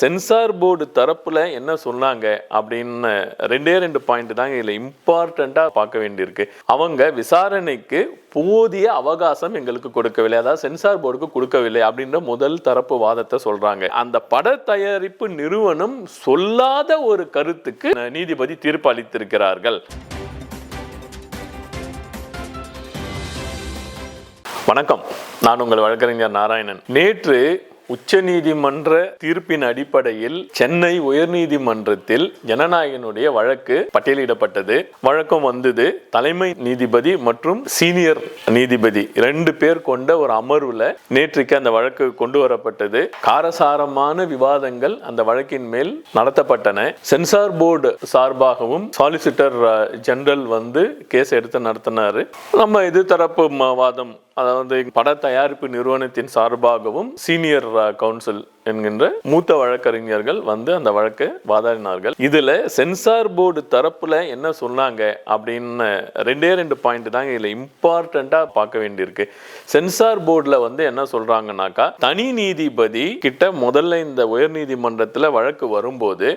Censor board தரப்புல என்ன சொன்னாங்க அப்படின்னு ரெண்டே ரெண்டு பாயிண்ட் தாங்க இதில் இம்பார்ட்டண்ட்டாக பார்க்க வேண்டியிருக்கு. அவங்க விசாரணைக்கு போதிய அவகாசம் எங்களுக்கு கொடுக்கவில்லை. அதாவது சென்சார் போர்டுக்கு கொடுக்கவில்லை அப்படின்ற முதல் தரப்பு வாதத்தை சொல்றாங்க. அந்த பட தயாரிப்பு நிறுவனம் சொல்லாத ஒரு கருத்துக்கு நீதிபதி தீர்ப்பு அளித்திருக்கிறார்கள். வணக்கம். நான் உங்கள் வழக்கறிஞர் நாராயணன். நேற்று உச்சநீதிமன்ற தீர்ப்பின் அடிப்படையில் சென்னை உயர்நீதிமன்றத்தில் ஜனநாயகனுடைய வழக்கு பட்டியலிடப்பட்டது. வழக்கம் வந்தது தலைமை நீதிபதி மற்றும் சீனியர் நீதிபதி ரெண்டு பேர் கொண்ட ஒரு அமர்வுல நேற்றுக்கு அந்த வழக்கு கொண்டு வரப்பட்டது. காரசாரமான விவாதங்கள் அந்த வழக்கின் மேல் நடத்தப்பட்டன. சென்சார் போர்டு சார்பாகவும் சாலிசிட்டர் ஜெனரல் வந்து கேஸ் எடுத்து நடத்தினாரு. நம்ம எதிர்த்தரப்பு வாதம் அதாவது பட தயாரிப்பு நிறுவனத்தின் சார்பாகவும் சீனியர் கவுன்சில் என்கின்ற மூத்த வழக்கறிஞர்கள் வந்து அந்த வழக்கை வாதாடினார்கள். இதுல சென்சார் போர்டு தரப்புல என்ன சொன்னாங்க அப்படின்னு ரெண்டே ரெண்டு பாயிண்ட் தாங்க இதுல இம்பார்ட்டண்டா பார்க்க வேண்டியிருக்கு. சென்சார் போர்டுல வந்து என்ன சொல்றாங்கன்னாக்கா தனி நீதிபதி கிட்ட முதல்ல இந்த உயர் நீதிமன்றத்துல வழக்கு வரும்போது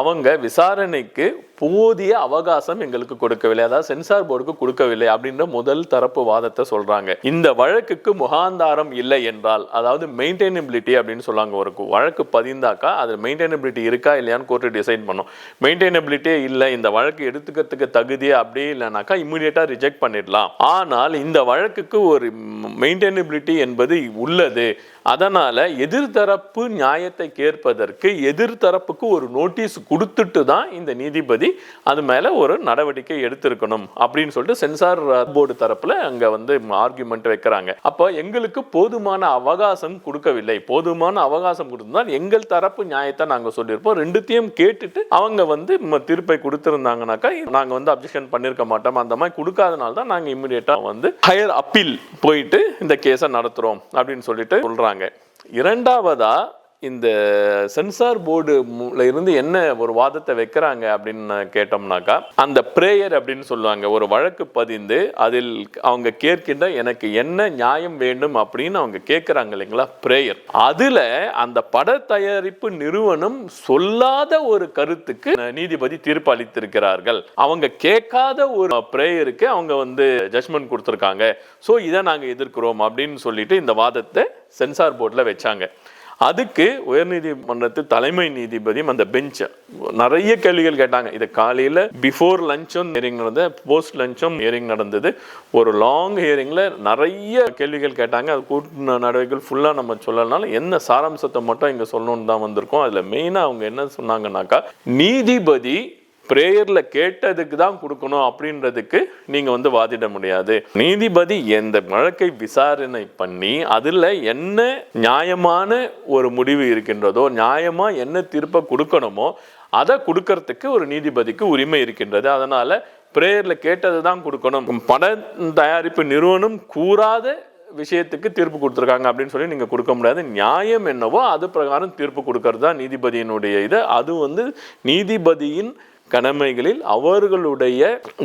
அவங்க விசாரணைக்கு போதிய அவகாசம் எங்களுக்கு கொடுக்கவில்லை. அதாவது சென்சார் போர்டுக்கு கொடுக்கவில்லை அப்படின்ற முதல் தரப்பு வாதத்தை சொல்றாங்க. இந்த வழக்குக்கு முகாந்தாரம் இல்லை என்றால் அதாவது மெயின்டைனபிலிட்டி அப்படின்னு சொல்லுவாங்க ஒரு வழக்கு பதிந்தாக்கா அது மெயின்டைனபிலிட்டி இருக்கா இல்லையான்னு கோர்ட்டு டிசைட் பண்ணும். மெயின்டைனபிலிட்டியே இல்லை இந்த வழக்கு எடுத்துக்கிறதுக்கு தகுதி அப்படியே இல்லைனாக்கா இம்மிடியட்டா ரிஜெக்ட் பண்ணிடலாம். ஆனால் இந்த வழக்குக்கு ஒரு மெயின்டைனபிலிட்டி என்பது உள்ளது. அதனால் எதிர்தரப்பு நியாயத்தை கேட்பதற்கு எதிர்தரப்புக்கு ஒரு நோட்டீஸ் கொடுத்துட்டு தான் இந்த நீதிபதி அது மேலே ஒரு நடவடிக்கை எடுத்திருக்கணும் அப்படின்னு சொல்லிட்டு சென்சார் போர்டு தரப்புல அங்கே வந்து ஆர்குமெண்ட் வைக்கிறாங்க. அப்போ எங்களுக்கு போதுமான அவகாசம் கொடுக்கவில்லை. போதுமான அவகாசம் கொடுத்திருந்தால் எங்கள் தரப்பு நியாயத்தை நாங்கள் சொல்லியிருப்போம். ரெண்டுத்தையும் கேட்டுட்டு அவங்க வந்து தீர்ப்பை கொடுத்துருந்தாங்கனாக்கா நாங்கள் வந்து அப்ஜெக்ஷன் பண்ணிருக்க மாட்டோம். அந்த மாதிரி கொடுக்காதனால தான் நாங்கள் இம்மிடியேட்டாக வந்து ஹையர் அப்பீல் போயிட்டு இந்த கேஸை நடத்துகிறோம் அப்படின்னு சொல்லிட்டு சொல்கிறாங்க இரண்டாவதாக இந்த சென்சார் போர்டு இருந்து என்ன ஒரு வாதத்தை வைக்கிறாங்க அப்படின்னு கேட்டோம்னாக்கா அந்த பிரேயர் அப்படின்னு சொல்லுவாங்க ஒரு வழக்கு பதிந்து அதில் அவங்க கேட்கின்ற எனக்கு என்ன நியாயம் வேண்டும் அப்படின்னு அவங்க கேட்குறாங்க இல்லைங்களா பிரேயர். அதுல அந்த பட தயாரிப்பு நிறுவனம் சொல்லாத ஒரு கருத்துக்கு நீதிபதி தீர்ப்பு அளித்திருக்கிறார்கள். அவங்க கேட்காத ஒரு பிரேயருக்கு அவங்க வந்து ஜட்மெண்ட் கொடுத்துருக்காங்க. ஸோ இதை நாங்கள் எதிர்க்கிறோம் அப்படின்னு சொல்லிட்டு இந்த வாதத்தை சென்சார் போர்டில் வச்சாங்க. அதுக்கு உயர்நீதிமன்றத்து தலைமை நீதிபதியும் அந்த பெஞ்சை நிறைய கேள்விகள் கேட்டாங்க. இது காலையில் பிஃபோர் லஞ்சும் ஹியரிங் நடந்தது போஸ்ட் லஞ்சும் ஹியரிங் நடந்தது. ஒரு லாங் ஹியரிங்கில் நிறைய கேள்விகள் கேட்டாங்க. அது கூட்டு நடவடிக்கைகள் ஃபுல்லாக நம்ம சொல்லனாலும் என்ன சாராம்சத்தை மட்டும் இங்கே சொல்லணும்னு தான் வந்திருக்கோம். அதில் மெயினாக அவங்க என்ன சொன்னாங்கன்னாக்கா நீதிபதி ப்ரேயரில் கேட்டதுக்கு தான் கொடுக்கணும் அப்படின்றதுக்கு நீங்கள் வந்து வாதிட முடியாது. நீதிபதி எந்த வழக்கை விசாரணை பண்ணி அதில் என்ன நியாயமான ஒரு முடிவு இருக்கின்றதோ நியாயமாக என்ன தீர்ப்பை கொடுக்கணுமோ அதை கொடுக்கறதுக்கு ஒரு நீதிபதிக்கு உரிமை இருக்கின்றது. அதனால் ப்ரேயரில் கேட்டது தான் கொடுக்கணும். பட தயாரிப்பு நிறுவனம் கூறாத விஷயத்துக்கு தீர்ப்பு கொடுத்துருக்காங்க அப்படின்னு சொல்லி நீங்கள் கொடுக்க முடியாது. நியாயம் என்னவோ அது பிரகாரம் தீர்ப்பு கொடுக்கறது தான் நீதிபதியினுடைய இது. அது வந்து நீதிபதியின் கடமைகளில் அவர்களுடைய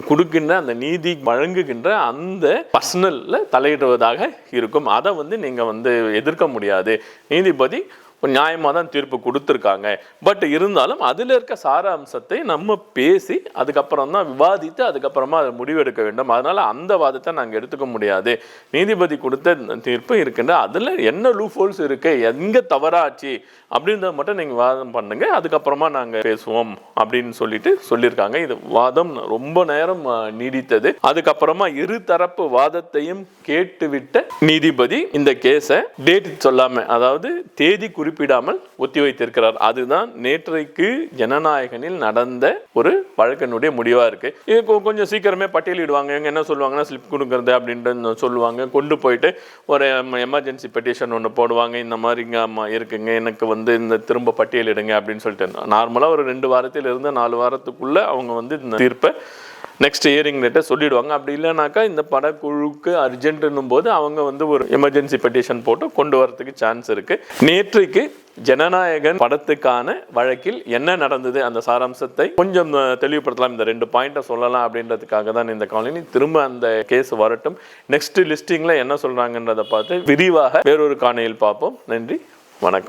கொடுக்கின்ற அந்த நீதி வழங்குகின்ற அந்த பர்சனலில் தலையிடுவதாக இருக்கும். அதை வந்து நீங்கள் வந்து எதிர்க்க முடியாது. நீதிபதி நியாயமாக தான் தீர்ப்பு கொடுத்துருக்காங்க. பட் இருந்தாலும் அதில் இருக்க சாராம்சத்தை நம்ம பேசி அதுக்கப்புறம் தான் விவாதித்து அதுக்கப்புறமா அதை முடிவெடுக்க வேண்டும். அதனால அந்த வாதத்தை நாங்கள் எடுத்துக்க முடியாது. நீதிபதி கொடுத்த தீர்ப்பு இருக்கின்ற அதில் என்ன லூஃபோல்ஸ் இருக்கு எங்க தவறாச்சு அப்படின்றத மட்டும் நீங்கள் வாதம் பண்ணுங்க அதுக்கப்புறமா நாங்கள் பேசுவோம் அப்படின்னு சொல்லிட்டு சொல்லியிருக்காங்க. இது வாதம் ரொம்ப நேரம் நீடித்தது. அதுக்கப்புறமா இரு தரப்பு வாதத்தையும் கேட்டுவிட்ட நீதிபதி இந்த கேஸை டேட் சொல்லாம அதாவது தேதி குறிப்பிடாமல் ஒத்தி வைத்திருக்கிறார். அதுதான் நேற்றைக்கு ஜனநாயகனில் நடந்த ஒரு வழக்கினுடைய முடிவாக இருக்கு. இது கொ- கொஞ்சம் சீக்கிரமே பட்டியலிடுவாங்க. இவங்க என்ன சொல்லுவாங்கன்னா ஸ்லிப் கொடுக்கறது அப்படின்ட்டு சொல்லுவாங்க. கொண்டு போயிட்டு ஒரு எமர்ஜென்சி பெட்டிஷன் ஒன்று போடுவாங்க. இந்த மாதிரி இங்க இருக்குங்க. எனக்கு வந்து இந்த திரும்ப பட்டியலிடுங்க அப்படின்னு சொல்லிட்டு. நார்மலாக ஒரு ரெண்டு வாரத்தில் இருந்து நாலு வாரத்துக்குள்ளே அவங்க வந்து இந்த தீர்ப்பை நெக்ஸ்ட் இயரிங் டேட்டை சொல்லிடுவாங்க. அப்படி இல்லைனாக்கா இந்த படக்குழுக்கு அர்ஜென்ட்னும் போது அவங்க வந்து ஒரு எமர்ஜென்சி பெட்டிஷன் போட்டு கொண்டு வரதுக்கு சான்ஸ் இருக்குது நேற்றுக்கு ஜனநாயகன் படத்துக்கான வழக்கில் என்ன நடந்தது? அந்த சாராம்சத்தை கொஞ்சம் தெளிவுபடுத்தலாம். இந்த ரெண்டு பாயிண்ட்டை சொல்லலாம் அப்படின்றதுக்காக தான் இந்த காலனி. திரும்ப அந்த கேஸ் வரட்டும். நெக்ஸ்ட் லிஸ்டிங்கில் என்ன சொல்கிறாங்கன்றதை பார்த்து விரிவாக வேறொரு காணையில் பார்ப்போம். நன்றி. வணக்கம்.